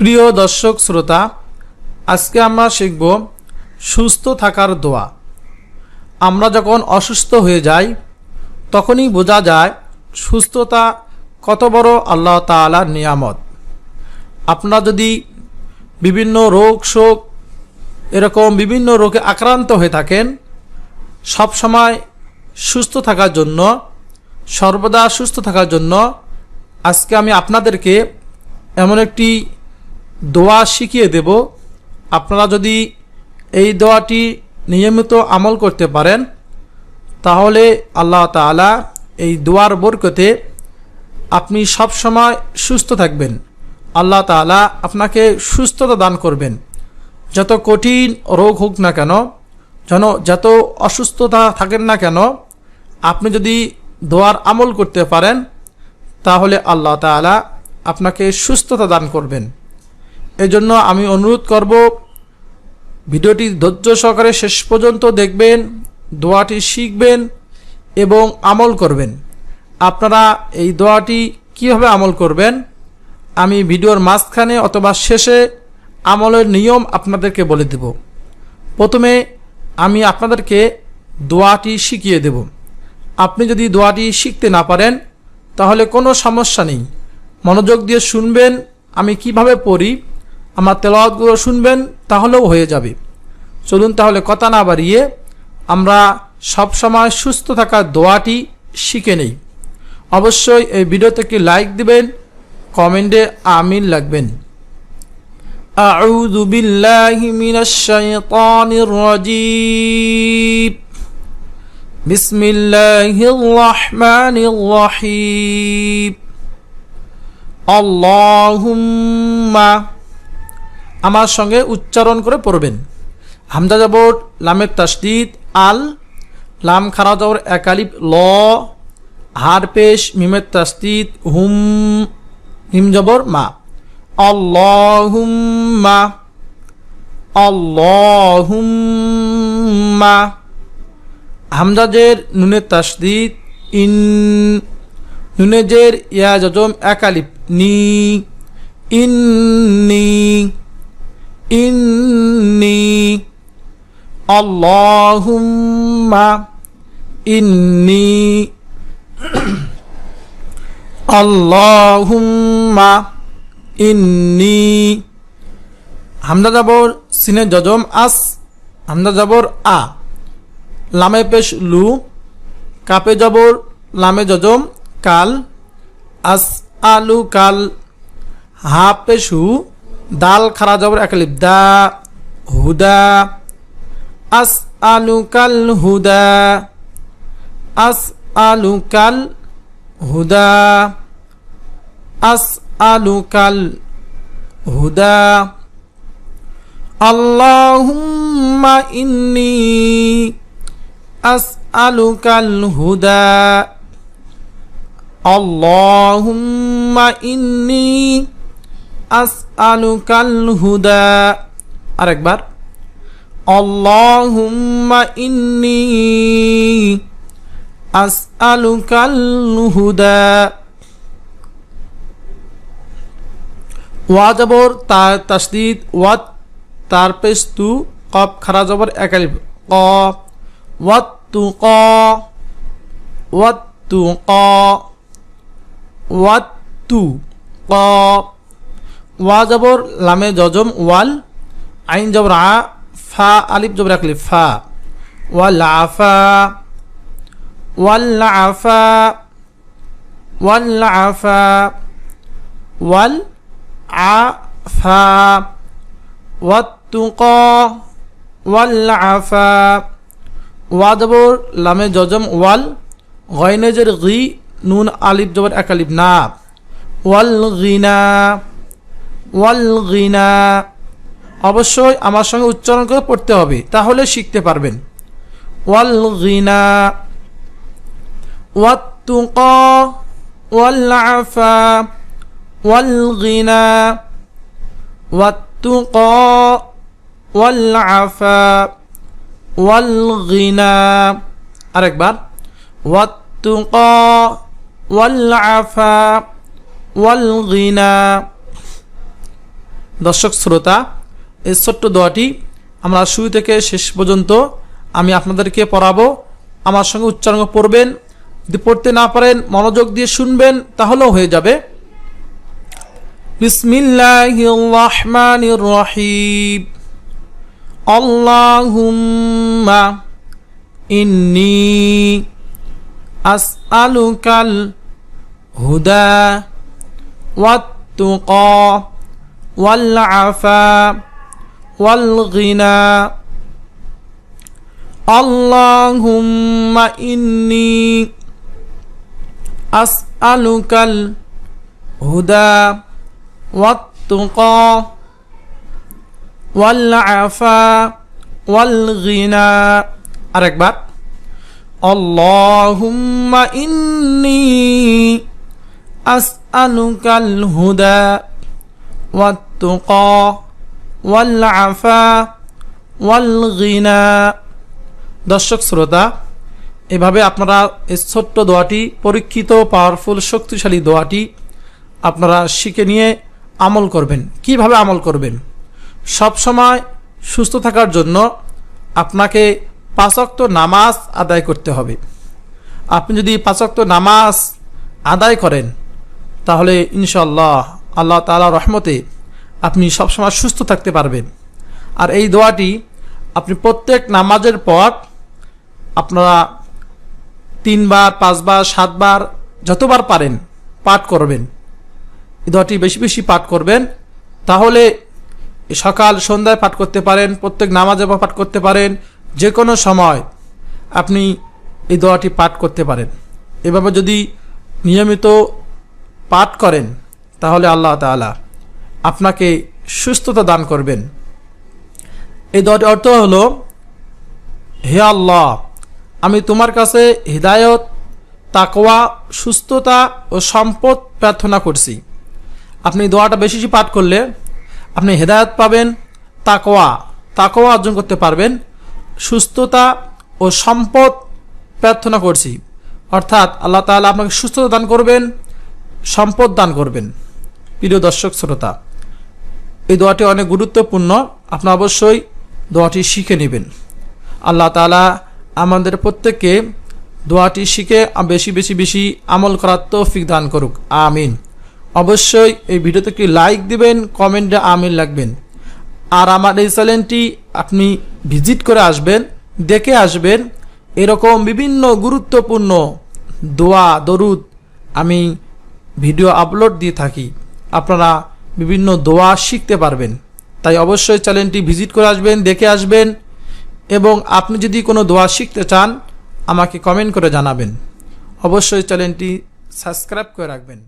প্রিয় দর্শক শ্রোতা, আজকে আমরা শিখব সুস্থ থাকার দোয়া। আমরা যখন অসুস্থ হয়ে যাই, তখনই বোঝা যায় সুস্থতা কত বড় আল্লাহ তাআলার নিয়ামত। আপনারা যদি বিভিন্ন রোগ শোক, এরকম বিভিন্ন রোগে আক্রান্ত হয়ে থাকেন, সব সময় সুস্থ থাকার জন্য, সর্বদা সুস্থ থাকার জন্য আজকে আমি আপনাদেরকে এমন একটি দোয়া শিখিয়ে দেব। আপনারা যদি এই দোয়াটি নিয়মিত আমল করতে পারেন, তাহলে আল্লাহ তাআলা এই দোয়ার বরকতে আপনি সব সময় সুস্থ থাকবেন। আল্লাহ তাআলা আপনাকে সুস্থতা দান করবেন। যত কঠিন রোগ হোক না কেন, যেন যত অসুস্থতা থাকেন না কেন, আপনি যদি দোয়ার আমল করতে পারেন, তাহলে আল্লাহ তাআলা আপনাকে সুস্থতা দান করবেন। এজন্য আমি অনুরোধ করব, ভিডিওটি ধৈর্য সহকারে শেষ পর্যন্ত দেখবেন, দোয়াটি শিখবেন এবং আমল করবেন। আপনারা এই দোয়াটি কীভাবে আমল করবেন? আমি ভিডিওর মাঝখানে অথবা শেষে আমলের নিয়ম আপনাদেরকে বলে দেব। প্রথমে আমি আপনাদেরকে দোয়াটি শিখিয়ে দেব। আপনি যদি দোয়াটি শিখতে না পারেন, তাহলে কোনো সমস্যা নেই। মনোযোগ দিয়ে শুনবেন, আমি কীভাবে পড়ি আমার তেলাওয়াতগুলো শুনবেন তাহলেও হয়ে যাবে চলুন তাহলে কথা না বাড়িয়ে আমরা সব সময় সুস্থ থাকার দোয়াটি শিখে নেই অবশ্যই এই ভিডিওতে একটি লাইক দিবেন কমেন্টে আমিন লাগবেন أعوذ بالله من الشيطان الرجيم بسم الله الرحمن الرحيم اللهم আমার সঙ্গে উচ্চারণ করে পড়বেন। হামজা জবর লামের তাসদিদ, আল, লাম খারা জবর একালিপ ল, হার পেশ, মিমের তাসদিদ, হুম, হিম জবর, মা। আল্লাহুম্মা আল্লাহুম্মা। হামজাজের নুনের তাসদিদ, ইন নুনেজের ইয়া জজম একালিপ নি ইন্নি ইন্নি আল্লাহুম্মা ইন্নি আল্লাহুম্মা ইন্নি হামদা যাবর সিনে জজম আস হামদা যাবর আ লামে পেশ লু কাপে জবর লামে জজম কাল আস আলু কাল হা পেশু দাল খারা জবর একালিপ দা হুদা আস আলু কাল হুদা আস আলু কাল হুদা আস আলুকাল হুদা আল্লাহুম্মা ইন্নি আসআলুকাল হুদা আরেকবার। আল্লাহুম্মা ইন্নি আসআলুকাল হুদা ওয়া জবর তার তাসদিদ, ওয়াত, তার পেশ তু কপ খারা জবর একালিফ ক ওয়াত তু ক। ওয়াত তু ক ওয়াত তু ক ওয়া জবর লামে জজম, ওয়াল আইন জবর আ, ফা, আলিফ জবর আকলি ফা। ওয়াল আফা ওয়াল আফা ওয়াল আফা ওয়াল আফা, ওয়াত্তুকা, ওয়াল আফা। ওয়া জবর লামে জজম, ওয়াল গয়নেজের গি, নুন, আলিফ জবর এক না। ওয়াল গিনা। ওয়ালগিনা। অবশ্যই আমার সঙ্গে উচ্চারণ করে পড়তে হবে, তাহলে শিখতে পারবেন। ওয়ালগিনা। ওয়াত্তুক। ওয়াল আফা ওয়াত্তুক। ওয়াল আফা ওয়াল আরেকবার। ওয়াত্তুক। ওয়াল্লাফা ওয়ালগিনা। ওয়াল দর্শক শ্রোতা, এই ছোট্ট দোয়াটি আমরা শুরু থেকে শেষ পর্যন্ত আমি আপনাদেরকে পড়াবো। আমার সঙ্গে উচ্চারণ পড়বেন যদি পড়তে না পারেন, মনোযোগ দিয়ে শুনবেন, তাহলেও হয়ে যাবে। বিসমিল্লাহ হুদা والعفا والغنى. اللهم إني أسألك الهدى والتقى والعفا والغنى. أركبت اللهم إني أسألك الهدى والتقى والعفا والغنى দর্শক শ্রোতা এভাবে আপনারা এই ছোট্ট দোয়াটি পরীক্ষিত পাওয়ারফুল শক্তিশালী দোয়াটি আপনারা শিখে নিয়ে আমল করবেন কিভাবে আমল করবেন সব সময় সুস্থ থাকার জন্য আপনাকে পাঁচক্ত নামাজ আদায় করতে হবে আপনি যদি পাঁচক্ত নামাজ আদায় করেন তাহলে ইনশাল্লাহ আল্লাহ তালা রহমতে আপনি সবসময় সুস্থ থাকতে পারবেন। আর এই দোয়াটি আপনি প্রত্যেক নামাজের পর আপনারা তিনবার, পাঁচবার, সাতবার, যতবার পারেন পাঠ করবেন। এই দোয়াটি বেশি বেশি পাঠ করবেন। তাহলে সকাল সন্ধ্যায় পাঠ করতে পারেন, প্রত্যেক নামাজে পাঠ করতে পারেন যে কোনো সময় আপনি এই দোয়াটি পাঠ করতে পারেন। এভাবে যদি নিয়মিত পাঠ করেন, তাহলে আল্লাহ তালা আপনাকে সুস্থতা দান করবেন। এই দোয়াটির অর্থ হলো, হে আল্লাহ, আমি তোমার কাছে হৃদায়ত, তাকওয়া, সুস্থতা ও সম্পদ প্রার্থনা করছি। আপনি দোয়াটা বেশি বেশি পাঠ করলে আপনি হেদায়ত পাবেন, তাকওয়া তাকওয়া অর্জন করতে পারবেন, সুস্থতা ও সম্পদ প্রার্থনা করছি। অর্থাৎ আল্লাহ তাআলা আপনাকে সুস্থতা দান করবেন, সম্পদ দান করবেন। প্রিয় দর্শক, শ্রোতা এই দোয়াটি অনেক গুরুত্বপূর্ণ। আপনি অবশ্যই দোয়াটি শিখে নেবেন। আল্লাহ তালা আমাদের প্রত্যেককে দোয়াটি শিখে বেশি বেশি বেশি আমল করার তৌফিক দান করুক। আমিন। অবশ্যই এই ভিডিওতে একটি লাইক দিবেন, কমেন্টে আমিন লাগবেন। আর আমার এই চ্যানেলটি আপনি ভিজিট করে আসবেন, দেখে আসবেন। এরকম বিভিন্ন গুরুত্বপূর্ণ দোয়া, দরুদ আমি ভিডিও আপলোড দিয়ে থাকি। আপনারা বিভিন্ন দোয়া শিখতে পারবেন। তাই অবশ্যই চ্যানেলটি ভিজিট করে আসবেন, দেখে আসবেন এবং আপনি যদি কোনো দোয়া শিখতে চান, আমাকে কমেন্ট করে জানাবেন। অবশ্যই চ্যানেলটি সাবস্ক্রাইব করে রাখবেন।